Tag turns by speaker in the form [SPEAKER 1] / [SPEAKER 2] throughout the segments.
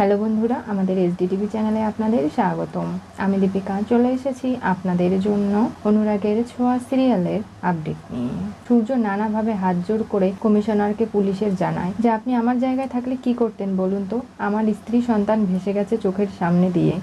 [SPEAKER 1] Hello বন্ধুরা, আমাদের SDTV চ্যানেলে আপনাদের স্বাগতম। আমি দীপিকা, চলে এসেছি আপনাদের জন্য অনুরাগের ছোঁয়া সিরিয়ালের আপডেট নিয়ে। সূর্য নানাভাবে হাত জোর করে কমিশনারকে পুলিশের জানায় যে, আপনি আমার জায়গায় থাকলে কি করতেন বলুন তো? আমার স্ত্রী সন্তান ভেসে গেছে চোখের সামনে দিয়ে।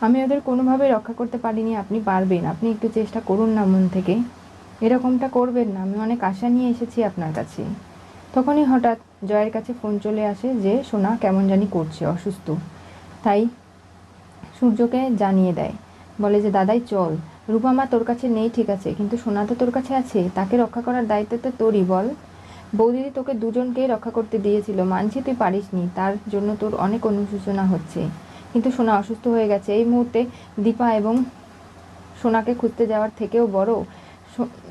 [SPEAKER 1] আমি ওদের কোনোভাবে রক্ষা করতে পারিনি, আপনি পারবেন। আপনি একটু চেষ্টা করুন না মন থেকে। এরকমটা করবেন না। আমি অনেক আশা নিয়ে এসেছি আপনার কাছে। তখনই হঠাৎ জয়ের কাছে ফোন চলে আসে যে, সোনা, কেমন জানি করছে, অসুস্থ। তাই সূর্যকে জানিয়ে দেয়। বলে যে, দাদাই, চল। রূপামা তোর কাছে নেই, ঠিক আছে। কিন্তু সোনা তো তোর কাছে আছে। তাকে রক্ষা করার দায়িত্ব তো তোরই, বল। বৌদিদি তোকে দুজনকেই রক্ষা করতে দিয়েছিল। মানছি তুই পারিসনি। তার জন্য তোর অনেক অনুশোচনা হচ্ছে। কিন্তু সোনা অসুস্থ হয়ে গেছে। এই মুহূর্তে দীপা এবং সোনাকে খুঁজতে যাওয়ার থেকেও বড়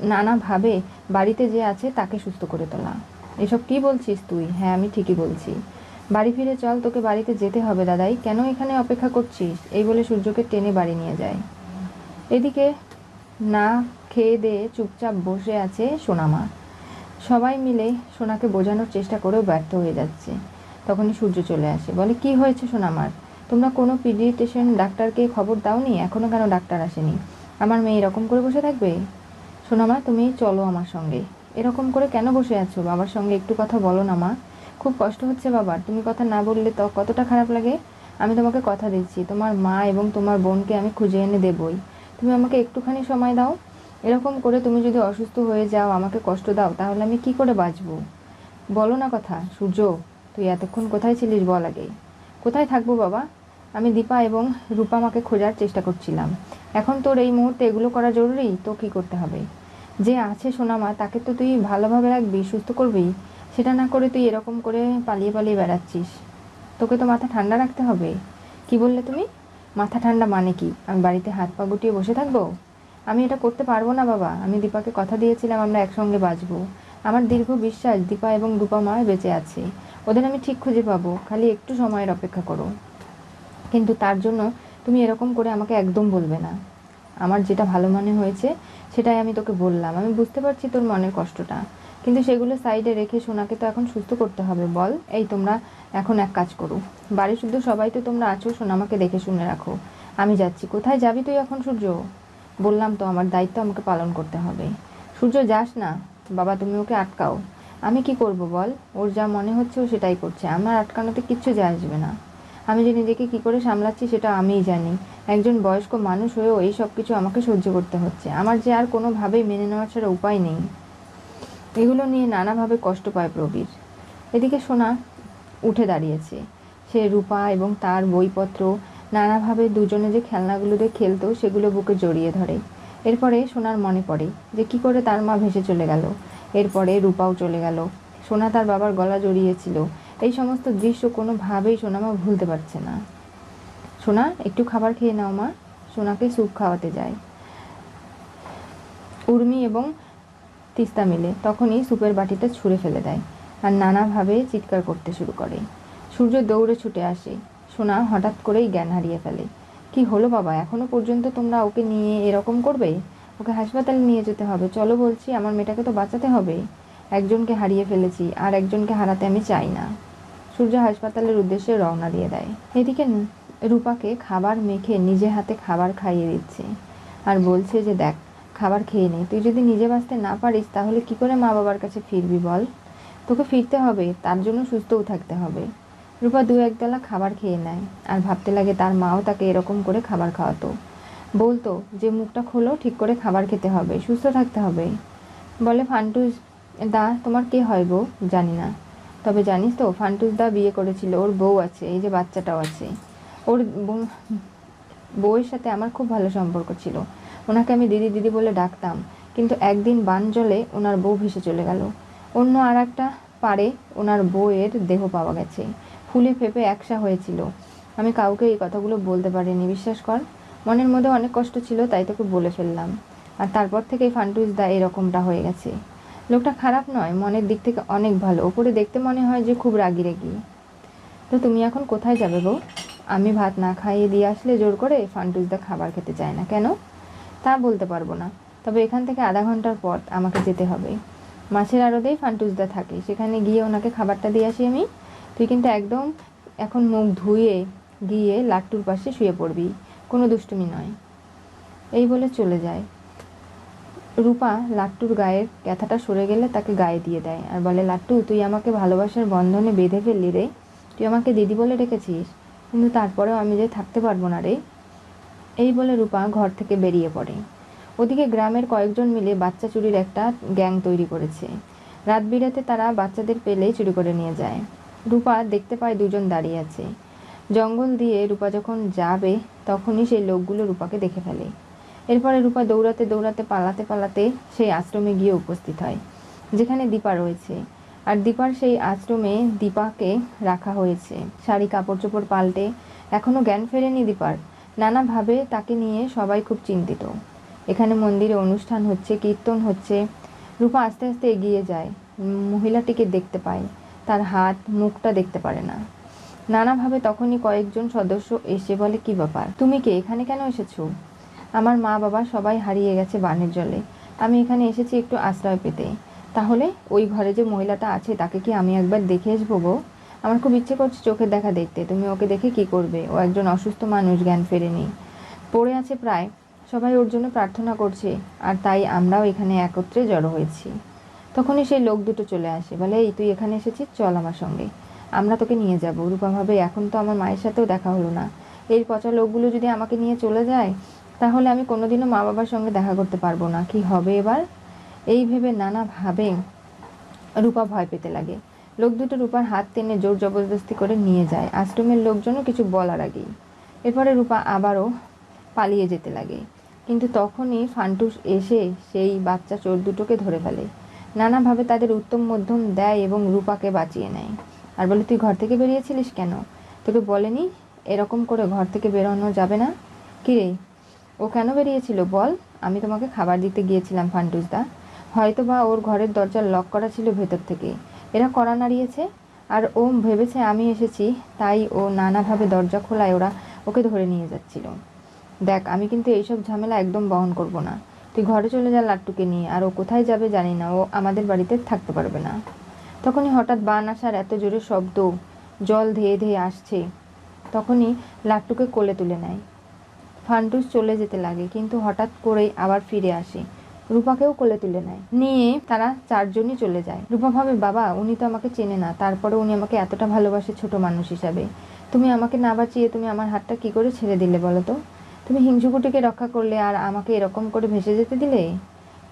[SPEAKER 1] নানাভাবে বাড়িতে যে আছে, তাকে সুস্থ করে তোলা। এসব কি বলছিস তুই? হ্যাঁ আমি ঠিকই বলছি। বাড়ি ফিরে চল, তোকে বাড়িতে যেতে হবে দাদাই। কেন এখানে অপেক্ষা করছিস? এই বলে সূর্যকে টেনে বাড়ি নিয়ে যায়। এদিকে না খেয়ে দিয়ে চুপচাপ বসে আছে সোনামা। সবাই মিলে সোনাকে বোঝানোর চেষ্টা করেও ব্যর্থ হয়ে যাচ্ছে। তখনই সূর্য চলে আসে। বলে, কি হয়েছে সোনামার? তোমরা কোনো পিডিয়েট্রিশিয়ান ডাক্তারকে খবর দাওনি? এখনও কেন ডাক্তার আসেনি? আমার মেয়ে এরকম করে বসে থাকবে? সোনামা, তুমি চলো আমার সঙ্গে। এরকম করে কেন বসে আছো? বাবার সঙ্গে একটু কথা বলো না, মা। খুব কষ্ট হচ্ছে বাবার। তুমি কথা না বললে তো কতটা খারাপ লাগে? আমি তোমাকে কথা দিচ্ছি। তোমার মা এবং তোমার বোনকে আমি খুঁজে এনে দেবই। তুমি আমাকে একটুখানি সময় দাও। এরকম করে তুমি যদি অসুস্থ হয়ে যাও, আমাকে কষ্ট দাও, তাহলে আমি কি করে বাঁচবো? বলো না কথা, সূর্য। তুই এতক্ষণ কোথায় ছিলিস বল আগে। কোথায় থাকব বাবা? আমি দীপা এবং রূপামাকে খোঁজার চেষ্টা করছিলাম। এখন তোর এই মুহূর্তে এগুলো করা জরুরি? তো কি করতে হবে? যে আছে সোনামা, তাকে তো তুই ভালোভাবে রাখবি, সুস্থ করবি। সেটা না করে তুই এরকম করে পালিয়ে পালিয়ে বেড়াচ্ছিস। তোকে তো মাথা ঠান্ডা রাখতে হবে। কি বললে তুমি? মাথা ঠান্ডা মানে কি? আমি বাড়িতে হাত পা গুটিয়ে বসে থাকব? আমি এটা করতে পারব না বাবা। আমি দীপাকে কথা দিয়েছিলাম, আমরা একসঙ্গে বাঁচবো। আমার দীর্ঘ বিশ্বাস দীপা এবং রূপা মা বেঁচে আছে। ওদের আমি ঠিক খুঁজে পাবো। খালি একটু সময়ের অপেক্ষা করো। কিন্তু তার জন্য তুমি এরকম করে আমাকে একদম বলবে না। আমার যেটা ভালো মনে হয়েছে, সেটাই আমি তোকে বললাম। আমি বুঝতে পারছি তোর মনের কষ্টটা। কিন্তু সেগুলো সাইডে রেখে সোনাকে তো এখন সুস্থ করতে হবে, বল। এই তোমরা এখন এক কাজ করো। বাড়ি শুদ্ধ সবাই তো তোমরা আছো সোনামাকে দেখে শুনে রাখো। আমি যাচ্ছি। কোথায় যাবি তুই এখন, সূর্য? বললাম তো, আমার দায়িত্ব আমাকে পালন করতে হবে। সূর্য, যাস না। বাবা, তুমি ওকে আটকাও। আমি কি করব, বল? ওর যা মনে হচ্ছে ও সেটাই করছে। আমার আটকানোতে কিচ্ছু যায় আসবে না। আমি যে নিজেকে কী করে সামলাচ্ছি সেটা আমিই জানি। একজন বয়স্ক মানুষ হয়েও এই সব কিছু আমাকে সহ্য করতে হচ্ছে। আমার যে আর কোনোভাবেই মেনে নেওয়ার ছাড়া উপায় নেই। এগুলো নিয়ে নানাভাবে কষ্ট পায় প্রবীর। এদিকে সোনা উঠে দাঁড়িয়েছে। সে রূপা এবং তার বইপত্র, নানাভাবে দুজনে যে খেলনাগুলো দিয়ে খেলতো, সেগুলো বুকে জড়িয়ে ধরে। এরপরে সোনার মনে পড়ে যে কি করে তার মা ভেসে চলে গেল। এরপরে রূপাও চলে গেল। সোনা তার বাবার গলা জড়িয়েছিল। এই সমস্ত দৃশ্য কোনোভাবেই সোনা মা ভুলতে পারছে না। সোনা, একটু খাবার খেয়ে নাও মা। সোনাকে স্যুপ খাওয়াতে যায়। উর্মি এবং তিস্তা মিলে তখনই স্যুপের বাটিটা ছুঁড়ে ফেলে দেয় আর নানাভাবে চিৎকার করতে শুরু করে। সূর্য দৌড়ে ছুটে আসে। সোনা হঠাৎ করেই জ্ঞান হারিয়ে ফেলে। কি হলো বাবা, এখনও পর্যন্ত তোমরা ওকে নিয়ে এরকম করবে? ওকে হাসপাতালে নিয়ে যেতে হবে। চলো বলছি, আমার মেয়েটাকে তো বাঁচাতে হবে। একজনকে হারিয়ে ফেলেছি, আর একজনকে হারাতে আমি চাই না। সূর্য হাসপাতালের উদ্দেশ্যে রওনা দিয়ে দেয়। এদিকে রূপাকে খাবার মেখে নিজে হাতে খাবার খাইয়ে দিচ্ছে আর বলছে যে, দেখ, খাবার খেয়ে নে। তুই যদি নিজে বাঁচতে না পারিস, তাহলে কি করে মা বাবার কাছে ফিরবি বল? তোকে ফিরতে হবে, তার জন্য সুস্থও থাকতে হবে। রূপা দু একবেলা খাবার খেয়ে নেয় আর ভাবতে লাগে তার মাও তাকে এরকম করে খাবার খাওয়াতো। বলতো যে, মুখটা খোলো, ঠিক করে খাবার খেতে হবে, সুস্থ থাকতে হবে। বলে, ফান্টুস, দা, তোমার কে হয় গো? জানি না। তবে জানিস তো ফান্টুস দা বিয়ে করেছিল, ওর বউ আছে, এই যে বাচ্চাটাও আছে। ওর বউ- বউয়ের সাথে আমার খুব ভালো সম্পর্ক ছিল। ওনাকে আমি দিদি দিদি বলে ডাকতাম, কিন্তু একদিন বান জলে ওনার বউ ভেসে চলে গেল। অন্য আর একটা পারে ওনার বউয়ের দেহ পাওয়া গেছে। ফুলে ফেপে একসা হয়েছিল। আমি কাউকে এই কথাগুলো বলতে পারিনি, বিশ্বাস কর। মনের মধ্যে অনেক কষ্ট ছিল, তাই তোকে বলে ফেললাম। আর তারপর থেকেই ফান্টুস দা এরকমটা হয়ে গেছে। লোকটা খারাপ নয়, মনের দিক থেকে অনেক ভালো। ওপরে দেখতে মনে হয় যে খুব রাগি রেগি তো তুমি এখন কোথায় যাবে গো আমি ভাত না খাইয়ে দিয়ে আসলে জোর করে ফান্টুসদা খাবার খেতে চায় না। কেন? তা বলতে পারব না। তবে এখান থেকে আধা ঘণ্টার পর আমাকে যেতে হবে। মাছের আড়তেই ফান্টুসদা থাকে। সেখানে গিয়ে ওনাকে খাবারটা দিয়ে আসি আমি। তুই কিন্তু একদম এখন মুখ ধুয়ে গিয়ে লাট্টুর পাশে শুয়ে পড়বি। কোনো দুষ্টুমি নয়। এই বলে চলে যায়। রূপা লাট্টুর গায়ের ক্যাথাটা সরে গেলে তাকে গায়ে দিয়ে দেয় আর বলে, লাট্টু, তুই আমাকে ভালোবাসার বন্ধনে বেঁধে ফেললি রে। তুই আমাকে দিদি বলে রেখেছিস, কিন্তু তারপরেও আমি যে থাকতে পারব না রে। এই বলে রূপা ঘর থেকে বেরিয়ে পড়ে। ওদিকে গ্রামের কয়েকজন মিলে বাচ্চা চুরির একটা গ্যাং তৈরি করেছে। রাত বিরাতে তারা বাচ্চাদের পেলেই চুরি করে নিয়ে যায়। রূপা দেখতে পায় দুজন দাঁড়িয়ে আছে। জঙ্গল দিয়ে রূপা যখন যাবে, তখনই সেই লোকগুলো রূপাকে দেখে ফেলে। এরপরে রূপা দৌড়াতে দৌড়াতে পালাতে পালাতে সেই আশ্রমে গিয়ে উপস্থিত হয়, যেখানে দীপা রয়েছে। আর দীপার সেই আশ্রমে দীপাকে রাখা হয়েছে। শাড়ি কাপড় চোপড় পাল্টে এখনও জ্ঞান ফেরেনি দীপার। নানাভাবে তাকে নিয়ে সবাই খুব চিন্তিত। এখানে মন্দিরে অনুষ্ঠান হচ্ছে, কীর্তন হচ্ছে। রূপা আস্তে আস্তে এগিয়ে যায়। মহিলাটিকে দেখতে পায়। তার হাত, মুখটা দেখতে পারে না। নানাভাবে তখনই কয়েকজন সদস্য এসে বলে, কি ব্যাপার? তুমি কে এখানে কেন এসেছ? আমার মা বাবা সবাই হারিয়ে গেছে বানের জলে। আমি এখানে এসেছি একটু আশ্রয় পেতে। তাহলে ওই ঘরে যে মহিলাটা আছে, তাকে কি আমি একবার দেখে আসব গো? আমার খুব ইচ্ছে করছে চোখের দেখা দেখতে। তুমি ওকে দেখে কি করবে? ও একজন অসুস্থ মানুষ, জ্ঞান ফেরেনি। পড়ে আছে প্রায়। সবাই ওর জন্য প্রার্থনা করছে, আর তাই আমরাও এখানে একত্রে জড়ো হয়েছি। তখনই সেই লোক দুটো চলে আসে। বলে, এই, তুই এখানে এসেছিস? চল আমার সঙ্গে। আমরা তোকে নিয়ে যাব। রূপা ভাবে, এখন তো আমার মায়ের সাথেও দেখা হলো না। এই পচা লোকগুলো যদি আমাকে নিয়ে চলে যায় তাহলে আমি কোনোদিনও মা বাবার সঙ্গে দেখা করতে পারব না। কি হবে এবার? এই ভেবে নানাভাবে রূপা ভয় পেতে লাগে। লোক দুটো রূপার হাত টেনে জোর জবরদস্তি করে নিয়ে যায়। আশ্রমের লোকজনও কিছু বলার আগেই। এরপরে রূপা আবারও পালিয়ে যেতে লাগে। কিন্তু তখনই ফান্টুস এসে সেই বাচ্চা চোর দুটোকে ধরে ফেলে। নানাভাবে তাদের উত্তম মধ্যম দেয় এবং রূপাকে বাঁচিয়ে নেয়। আর বলে, তুই ঘর থেকে বেরিয়েছিলিস কেন? তোকে বলেনি এরকম করে ঘর থেকে বেরোনো যাবে না? কিরে ও কেন বেরিয়েছিল বল? আমি তোমাকে খাবার দিতে গিয়েছিলাম, ফান্টুসদা। হয়তো বা ওর ঘরের দরজা লক করা ছিল ভেতর থেকে। এরা কড়া নাড়িয়েছে। আর ও ভেবেছে আমি এসেছি, তাই ও নানাভাবে দরজা খোলায় ওরা ওকে ধরে নিয়ে যাচ্ছিল। দেখ, আমি কিন্তু এইসব ঝামেলা একদম বহন করব না। তুই ঘরে চলে যা লাট্টুকে নিয়ে, আর ও কোথায় যাবে জানি না, ও আমাদের বাড়িতে থাকতে পারবে না। তখনই হঠাৎ বান আসার এত জোরে শব্দ, জল ধেয়ে ধেয়ে আসছে। তখনই লাট্টুকে কোলে তুলে নেয়। ফান্টুস চলে যেতে লাগে, কিন্তু হঠাৎ করেই আবার ফিরে আসে। রূপাকেও কোলে তুলে নেয়। নিয়ে তারা চারজনই চলে যায়। রূপা ভাবে, বাবা, উনি তো আমাকে চেনে না। তারপরে উনি আমাকে এতটা ভালোবাসে ছোট মানুষ হিসাবে। তুমি আমাকে না বাঁচিয়ে তুমি আমার হাতটা কি করে ছেড়ে দিলে বলো তো? তুমি হিংসুকুটিকে রক্ষা করলে আর আমাকে এরকম করে ভেসে যেতে দিলে?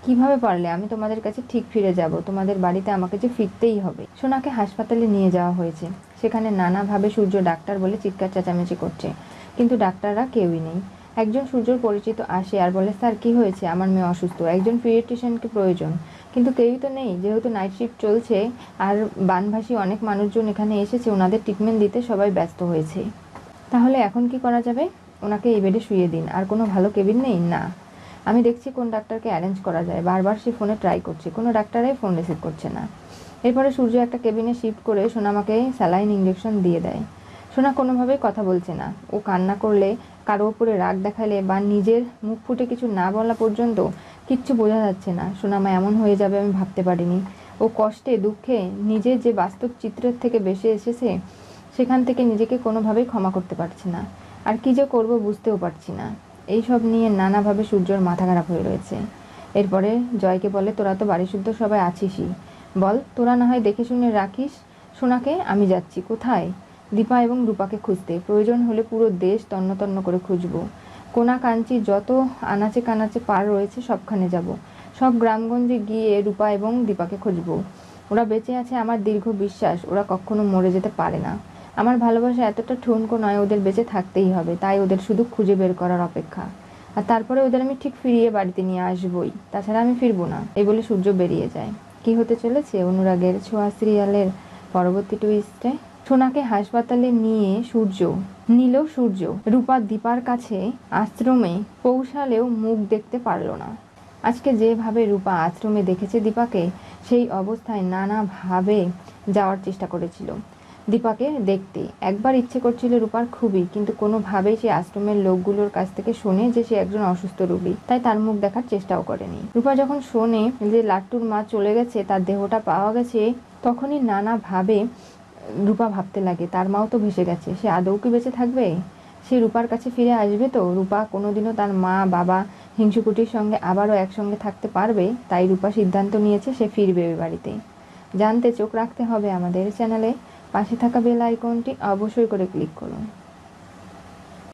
[SPEAKER 1] কীভাবে পারলে? আমি তোমাদের কাছে ঠিক ফিরে যাব। তোমাদের বাড়িতে আমাকে যে ফিরতেই হবে। সোনাকে হাসপাতালে নিয়ে যাওয়া হয়েছে। সেখানে নানাভাবে সূর্য ডাক্তার বলে চিৎকার চেঁচামেচি করছে। কিন্তু ডাক্তাররা কেউই নেই। একজন সূর্যর পরিচিত আসে আর বলে, স্যার, কি হয়েছে? আমার মেয়ে অসুস্থ। একজন পিডিয়াট্রিশিয়ানকে প্রয়োজন। কিন্তু কেউই তো নেই। যেহেতু নাইট শিফট চলছে আর বানভাসী অনেক মানুষজন এখানে এসেছে, ওনাদের ট্রিটমেন্ট দিতে সবাই ব্যস্ত হয়েছে। তাহলে এখন কি করা যাবে? ওনাকে এই বেডে শুয়ে দিন। আর কোনো ভালো কেবিন নেই? না। আমি দেখছি কোন ডাক্তারকে অ্যারেঞ্জ করা যায়। বারবার সে ফোনে ট্রাই করছে। কোনো ডাক্তারাই ফোন রিসিভ করছে না। এরপরে সূর্য একটা কেবিনে শিফট করে সোনামাকে স্যালাইন ইঞ্জেকশন দিয়ে দেয়। সোনা কোনোভাবেই কথা বলছে না। ও কান্না করলে কারও উপরে রাগ দেখালে বা নিজের মুখ ফুটে কিছু না বলা পর্যন্ত কিচ্ছু বোঝা যাচ্ছে না। সোনামা এমন হয়ে যাবে আমি ভাবতে পারিনি। ও কষ্টে, দুঃখে নিজের যে বাস্তব চিত্রের থেকে বেশি এসেছে, সেখান থেকে নিজেকে কোনোভাবেই ক্ষমা করতে পারছি না। আর কি যে করব বুঝতেও পারছি না। এই সব নিয়ে নানাভাবে সূর্যর মাথা খারাপ হয়ে রয়েছে। এরপরে জয়কে বলে, তোরা তো বাড়ি শুদ্ধ সবাই আছিসই। বল, তোরা না হয় দেখে শুনে রাখিস? সোনাকে, আমি যাচ্ছি। কোথায়? দীপা এবং রূপাকে খুঁজতে। প্রয়োজন হলে পুরো দেশ তন্ন তন্ন করে খুঁজব। কোনা কাঞ্চি যত আনাচে কানাচে পার রয়েছে সবখানে যাব। সব গ্রামগঞ্জে গিয়ে রূপা এবং দীপাকে খুঁজবো। ওরা বেঁচে আছে আমার দীর্ঘ বিশ্বাস, ওরা কখনো মরে যেতে পারে না। আমার ভালোবাসা এতটা ঠুনকো নয়, ওদের বেঁচে থাকতেই হবে, তাই ওদের শুধু খুঁজে বের করার অপেক্ষা। আর তারপরে ওদের আমি ঠিক ফিরিয়ে বাড়িতে নিয়ে আসবই, তাছাড়া আমি ফিরবো না, এই বলে সূর্য বেরিয়ে যায়। কি হতে চলেছে অনুরাগের ছোঁয়া সিরিয়ালের পরবর্তী টুইস্টে সোনাকে হাসপাতালে নিয়ে সূর্য, নিল সূর্য। রূপা দীপার কাছে আশ্রমে পৌঁছালেও মুখ দেখতে পারল না। আজকে যেভাবে রূপা আশ্রমে দেখেছে দীপাকে, সেই অবস্থায় নানাভাবে যাওয়ার চেষ্টা করেছিল। দীপাকে দেখতে একবার ইচ্ছে করছিল রূপার খুবই, কিন্তু কোনোভাবেই সে আশ্রমের লোকগুলোর কাছ থেকে শোনে যে সে একজন অসুস্থ রোগী। তাই তার মুখ দেখার চেষ্টাও করেনি। রূপা যখন শোনে যে লাট্টুর মা চলে গেছে, তার দেহটা পাওয়া গেছে, তখনই নানাভাবে রূপা ভাবতে লাগে, তার মাও তো ভেসে গেছে। সে আদৌ কি বেঁচে থাকবে? সে রূপার কাছে ফিরে আসবে তো? রূপা কোনোদিনও তার মা, বাবা, হিংসুকুটির সঙ্গে আবারও একসঙ্গে থাকতে পারবে? তাই রূপা সিদ্ধান্ত নিয়েছে সে ফিরবে বাড়িতে। জানতে চোখ রাখতে হবে আমাদের চ্যানেলে। পাশে থাকা বেল আইকনটি অবশ্যই করে ক্লিক করুন।